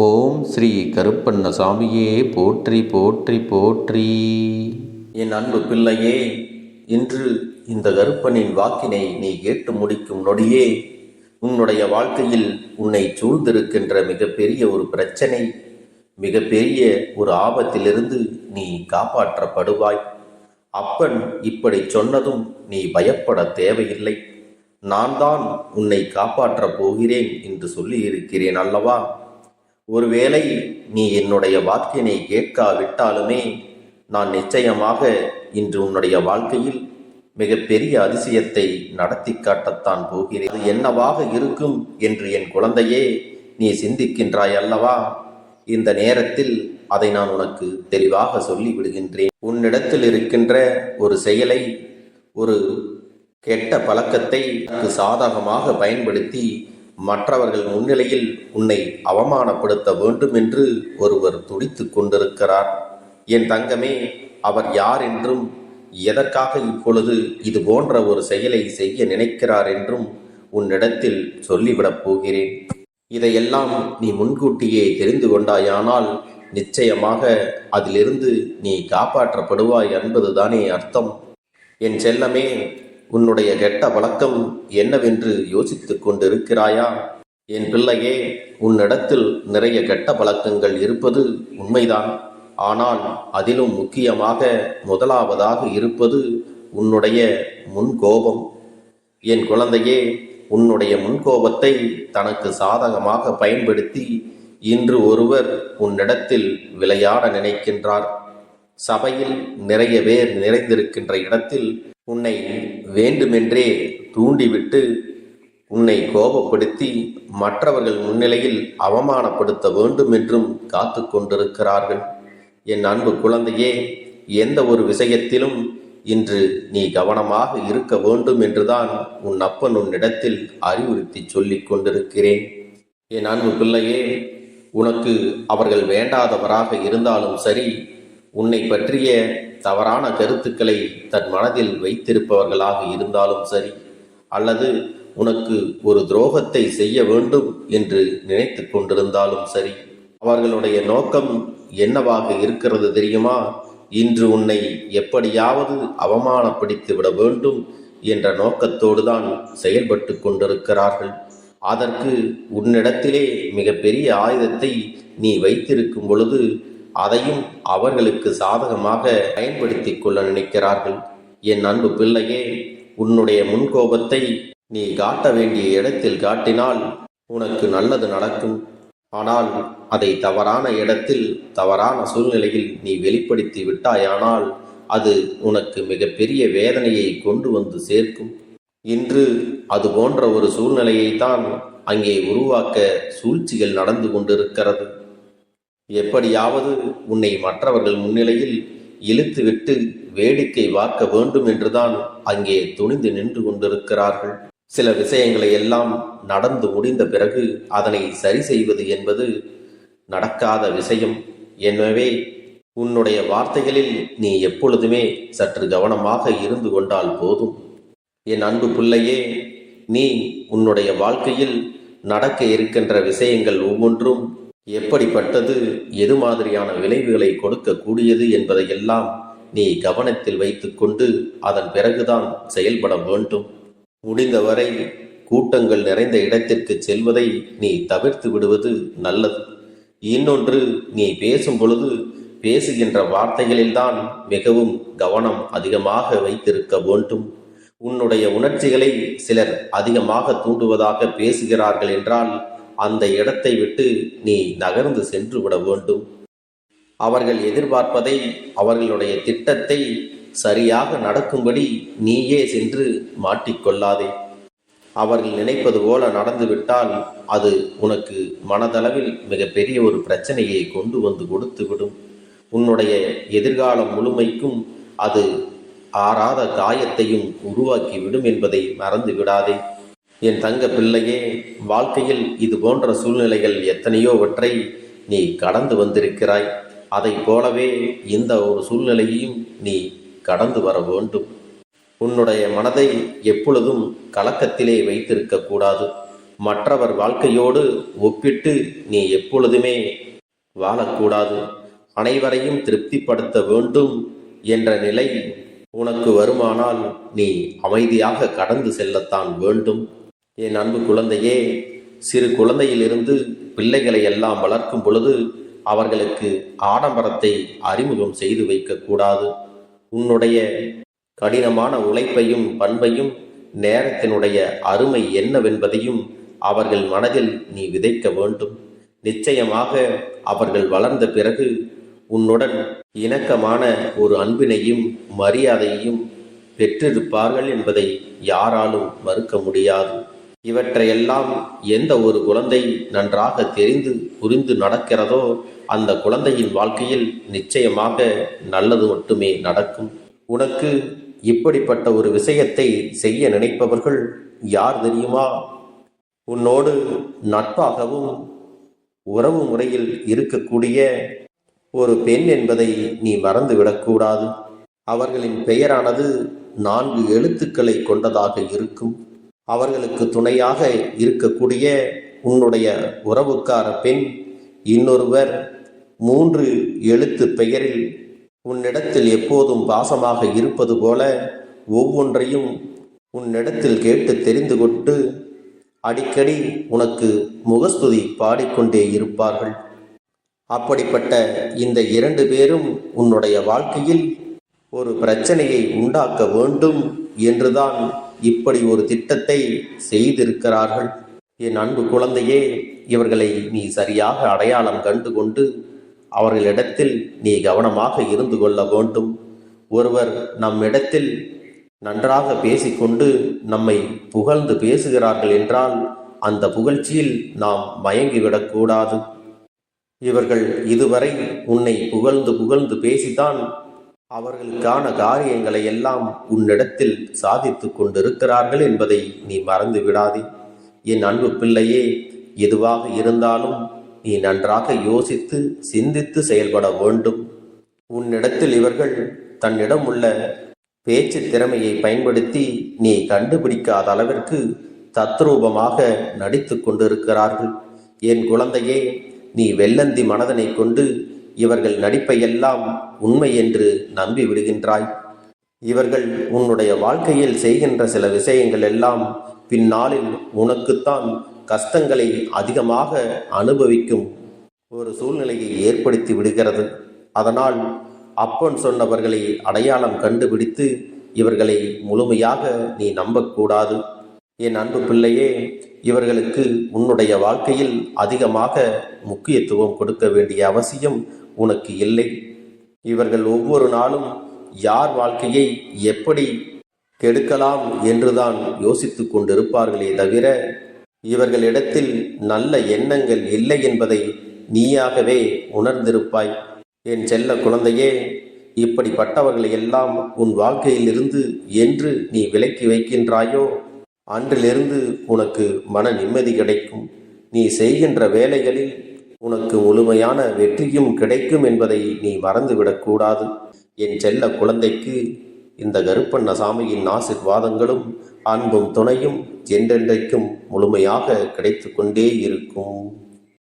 ஓம் ஸ்ரீ கருப்பண்ண சாமியே போற்றி போற்றி போற்றி. என் அன்பு பிள்ளையே இன்று இந்த கருப்பனின் வாக்கினை நீ கேட்டு முடிக்கும் நொடியே உன்னுடைய வாழ்க்கையில் உன்னை சூழ்ந்திருக்கின்ற மிகப்பெரிய ஒரு பிரச்சனை மிகப்பெரிய ஒரு ஆபத்திலிருந்து நீ காப்பாற்றப்படுவாய். அப்பன் இப்படி சொன்னதும் நீ பயப்பட தேவையில்லை. நான் தான் உன்னை காப்பாற்றப் போகிறேன் என்று சொல்லி இருக்கிறேன் அல்லவா? ஒருவேளை நீ என்னுடைய வாக்கினை கேட்காவிட்டாலுமே நான் நிச்சயமாக இன்று உன்னுடைய வாழ்க்கையில் மிகப்பெரிய அதிசயத்தை நடத்தி காட்டத்தான் போகிறேன். அது என்னவாக இருக்கும் என்று என் குழந்தையே நீ சிந்திக்கின்றாய் அல்லவா? இந்த நேரத்தில் அதை நான் உனக்கு தெளிவாக சொல்லி விடுகின்றேன் உன்னிடத்தில் இருக்கின்ற ஒரு செயலை ஒரு கெட்ட பழக்கத்தை சாதகமாக பயன்படுத்தி மற்றவர்கள் முன்னிலையில் உன்னை அவமானப்படுத்த வேண்டும் என்று ஒருவர் துடித்து கொண்டிருக்கிறார். என் தங்கமே அவர் யார் என்றும் எதற்காக இப்பொழுது இது போன்ற ஒரு செயலை செய்ய நினைக்கிறார் என்றும் உன்னிடத்தில் சொல்லிவிடப் போகிறேன். இதையெல்லாம் நீ முன்கூட்டியே தெரிந்து கொண்டாயானால் நிச்சயமாக அதிலிருந்து நீ காப்பாற்றப்படுவாய் என்பதுதானே அர்த்தம். என் செல்லமே உன்னுடைய கெட்ட பழக்கம் என்னவென்று யோசித்துக் கொண்டிருக்கிறாயா? என் பிள்ளையே உன்னிடத்தில் நிறைய கெட்ட பழக்கங்கள் இருப்பது உண்மைதான். ஆனால் அதிலும் முக்கியமாக முதலாவதாக இருப்பது உன்னுடைய முன்கோபம். என் குழந்தையே உன்னுடைய முன்கோபத்தை தனக்கு சாதகமாக பயன்படுத்தி இன்று ஒருவர் உன்னிடத்தில் விளையாட நினைக்கின்றார். சபையில் நிறைய பேர் நிறைந்திருக்கின்ற இடத்தில் உன்னை வேண்டுமென்றே தூண்டிவிட்டு உன்னை கோபப்படுத்தி மற்றவர்கள் முன்னிலையில் அவமானப்படுத்த வேண்டும் என்றும் காத்து கொண்டிருக்கிறார்கள். என் அன்பு குழந்தையே எந்த ஒரு விஷயத்திலும் இன்று நீ கவனமாக இருக்க வேண்டும் என்றுதான் உன் அப்பன் உன்னிடத்தில் அறிவுறுத்தி சொல்லிக் கொண்டிருக்கிறேன். என் அன்பு பிள்ளையே உனக்கு அவர்கள் வேண்டாதவராக இருந்தாலும் சரி உன்னை பற்றிய தவறான கருத்துக்களை தன் மனதில் வைத்திருப்பவர்களாக இருந்தாலும் சரி அல்லது உனக்கு ஒரு துரோகத்தை செய்ய வேண்டும் என்று நினைத்து கொண்டிருந்தாலும் சரி அவர்களுடைய நோக்கம் என்னவாக இருக்கிறது தெரியுமா? இன்று உன்னை எப்படியாவது அவமானப்படுத்தி விட வேண்டும் என்ற நோக்கத்தோடு தான் செயல்பட்டு கொண்டிருக்கிறார்கள். அதற்கு உன்னிடத்திலே மிகப்பெரிய ஆயுதத்தை நீ வைத்திருக்கும் பொழுது அதையும் அவர்களுக்கு சாதகமாக பயன்படுத்திக் கொள்ள நினைக்கிறார்கள். என் அன்பு பிள்ளையே உன்னுடைய முன்கோபத்தை நீ காட்ட வேண்டிய இடத்தில் காட்டினால் உனக்கு நல்லது நடக்கும். ஆனால் அதை தவறான இடத்தில் தவறான சூழ்நிலையில் நீ வெளிப்படுத்தி விட்டாயானால் அது உனக்கு மிகப்பெரிய வேதனையை கொண்டு வந்து சேர்க்கும். இன்று அது போன்ற ஒரு சூழ்நிலையை தான் அங்கே உருவாக்க சூழ்ச்சிகள் நடந்து கொண்டிருக்கிறது. எப்படியாவது உன்னை மற்றவர்கள் முன்னிலையில் இழுத்துவிட்டு வேடிக்கை வாக்க வேண்டும் என்றுதான் அங்கே துணிந்து நின்று கொண்டிருக்கிறார்கள். சில விஷயங்களை எல்லாம் நடந்து முடிந்த பிறகு அதனை சரி செய்வது என்பது நடக்காத விஷயம். எனவே உன்னுடைய வார்த்தைகளில் நீ எப்பொழுதுமே சற்று கவனமாக இருந்து கொண்டால் போதும். என் அன்பு பிள்ளையே நீ உன்னுடைய வாழ்க்கையில் நடக்க இருக்கின்ற விஷயங்கள் ஒவ்வொன்றும் எப்படிப்பட்டது எது மாதிரியான விளைவுகளை கொடுக்கக்கூடியது என்பதையெல்லாம் நீ கவனத்தில் வைத்துக்கொண்டு அதன் பிறகுதான் செயல்பட வேண்டும். முடிந்தவரை கூட்டங்கள் நிறைந்த இடத்திற்கு செல்வதை நீ தவிர்த்து விடுவது நல்லது. இன்னொன்று நீ பேசும் பொழுது பேசுகின்ற வார்த்தைகளில்தான் மிகவும் கவனம் அதிகமாக வைத்திருக்க வேண்டும். உன்னுடைய உணர்ச்சிகளை சிலர் அதிகமாக தூண்டுவதாக பேசுகிறார்கள் என்றால் அந்த இடத்தை விட்டு நீ நகர்ந்து சென்று விட வேண்டும். அவர்கள் எதிர்பார்ப்பதை அவர்களுடைய திட்டத்தை சரியாக நடக்கும்படி நீயே சென்று மாட்டிக்கொள்ளாதே. அவர்கள் நினைப்பது போல நடந்துவிட்டால் அது உனக்கு மனதளவில் மிகப்பெரிய ஒரு பிரச்சனையை கொண்டு வந்து கொடுத்துவிடும். உன்னுடைய எதிர்காலம் முழுமைக்கும் அது ஆறாத காயத்தையும் உருவாக்கி விடும் என்பதை மறந்து விடாதே என் தங்க பிள்ளையே வாழ்க்கையில் இது போன்ற சூழ்நிலைகள் எத்தனையோவற்றை நீ கடந்து வந்திருக்கிறாய். அதை போலவே இந்த ஒரு சூழ்நிலையையும் நீ கடந்து வர வேண்டும். உன்னுடைய மனதை எப்பொழுதும் கலக்கத்திலே வைத்திருக்க கூடாது. மற்றவர் வாழ்க்கையோடு ஒப்பிட்டு நீ எப்பொழுதுமே வாழக்கூடாது. அனைவரையும் திருப்திப்படுத்த வேண்டும் என்ற நிலை உனக்கு வருமானால் நீ அமைதியாக கடந்து செல்லத்தான் வேண்டும். என் அன்பு குழந்தையே சிறு குழந்தையிலிருந்து பிள்ளைகளை எல்லாம் வளர்க்கும் பொழுது அவர்களுக்கு ஆடம்பரத்தை அறிமுகம் செய்து வைக்கக்கூடாது உன்னுடைய கடினமான உழைப்பையும் பண்பையும் நேரத்தினுடைய அருமை என்னவென்பதையும் அவர்கள் மனதில் நீ விதைக்க வேண்டும். நிச்சயமாக அவர்கள் வளர்ந்த பிறகு உன்னுடன் இணக்கமான ஒரு அன்பினையும் மரியாதையையும் பெற்றிருப்பார்கள் என்பதை யாராலும் மறுக்க முடியாது. இவற்றையெல்லாம் எந்த ஒரு குழந்தை நன்றாக தெரிந்து புரிந்து நடக்கிறதோ அந்த குழந்தையின் வாழ்க்கையில் நிச்சயமாக நல்லது மட்டுமே நடக்கும். உனக்கு இப்படிப்பட்ட ஒரு விஷயத்தை செய்ய நினைப்பவர்கள் யார் தெரியுமா? உன்னோடு நட்பாகவும் உறவு முறையில் இருக்கக்கூடிய ஒரு பெண் என்பதை நீ மறந்துவிடக்கூடாது அவர்களின் பெயரானது நான்கு எழுத்துக்களை கொண்டதாக இருக்கும். அவர்களுக்கு துணையாக இருக்கக்கூடிய உன்னுடைய உறவுக்கார பெண் இன்னொருவர் மூன்று எழுத்து பெயரில் உன்னிடத்தில் எப்போதும் பாசமாக இருப்பது போல ஒவ்வொன்றையும் உன்னிடத்தில் கேட்டு தெரிந்து கொண்டு அடிக்கடி உனக்கு முகஸ்துதி பாடிக்கொண்டே இருப்பார்கள். அப்படிப்பட்ட இந்த இரண்டு பேரும் உன்னுடைய வாழ்க்கையில் ஒரு பிரச்சனையை உண்டாக்க வேண்டும் என்றுதான் இப்படி ஒரு திட்டத்தை செய்திருக்கிறார்கள். என் அன்பு குழந்தையே இவர்களை நீ சரியாக அடையாளம் கண்டு கொண்டு அவர்களிடத்தில் நீ கவனமாக இருந்து கொள்ள வேண்டும். ஒருவர் நம்மிடத்தில் நன்றாக பேசிக்கொண்டு நம்மை புகழ்ந்து பேசுகிறார்கள் என்றால் அந்த புகழ்ச்சியில் நாம் மயங்கிவிடக்கூடாது இவர்கள் இதுவரை உன்னை புகழ்ந்து புகழ்ந்து பேசித்தான் அவர்களுக்கான காரியங்களை எல்லாம் உன்னிடத்தில் சாதித்து கொண்டிருக்கிறார்கள் என்பதை நீ மறந்து விடாதே. என் அன்பு பிள்ளையே எதுவாக இருந்தாலும் நீ நன்றாக யோசித்து சிந்தித்து செயல்பட வேண்டும். உன்னிடத்தில் இவர்கள் தன்னிடம் உள்ள பேச்சு திறமையை பயன்படுத்தி நீ கண்டுபிடிக்காத அளவிற்கு தத்ரூபமாக நடித்து கொண்டிருக்கிறார்கள். என் குழந்தையே நீ வெள்ளந்தி மனதனை கொண்டு இவர்கள் நடிப்பையெல்லாம் உண்மை என்று நம்பி விடுகின்றாய். இவர்கள் உன்னுடைய வாழ்க்கையில் செய்கின்ற சில விஷயங்கள் எல்லாம் பின்னாளில் உனக்குத்தான் கஷ்டங்களை அதிகமாக அனுபவிக்கும் ஒரு சூழ்நிலையை ஏற்படுத்தி விடுகிறது. அதனால் அப்பன் சொன்னவர்களை அடையாளம் கண்டுபிடித்து இவர்களை முழுமையாக நீ நம்பக்கூடாது. என் அன்பு பிள்ளையே இவர்களுக்கு உன்னுடைய வாழ்க்கையில் அதிகமாக முக்கியத்துவம் கொடுக்க வேண்டிய அவசியம் உனக்கு இல்லை. இவர்கள் ஒவ்வொரு நாளும் யார் வாழ்க்கையை எப்படி கெடுக்கலாம் என்றுதான் யோசித்துக் கொண்டிருப்பார்களே தவிர இவர்களிடத்தில் நல்ல எண்ணங்கள் இல்லை என்பதை நீயாகவே உணர்ந்திருப்பாய். என் செல்ல குழந்தையே இப்படிப்பட்டவர்களை எல்லாம் உன் வாழ்க்கையிலிருந்து என்று நீ விலக்கி வைக்கின்றாயோ? அன்றிலிருந்து உனக்கு மன நிம்மதி கிடைக்கும். நீ செய்கின்ற வேலைகளில் உனக்கு முழுமையான வெற்றியும் கிடைக்கும் என்பதை நீ மறந்துவிடக்கூடாது. என் செல்ல குழந்தைக்கு இந்த கருப்பண்ண சாமியின் ஆசிர்வாதங்களும் அன்பும் துணையும் என்றென்றைக்கும் முழுமையாக கிடைத்து கொண்டே இருக்கும்.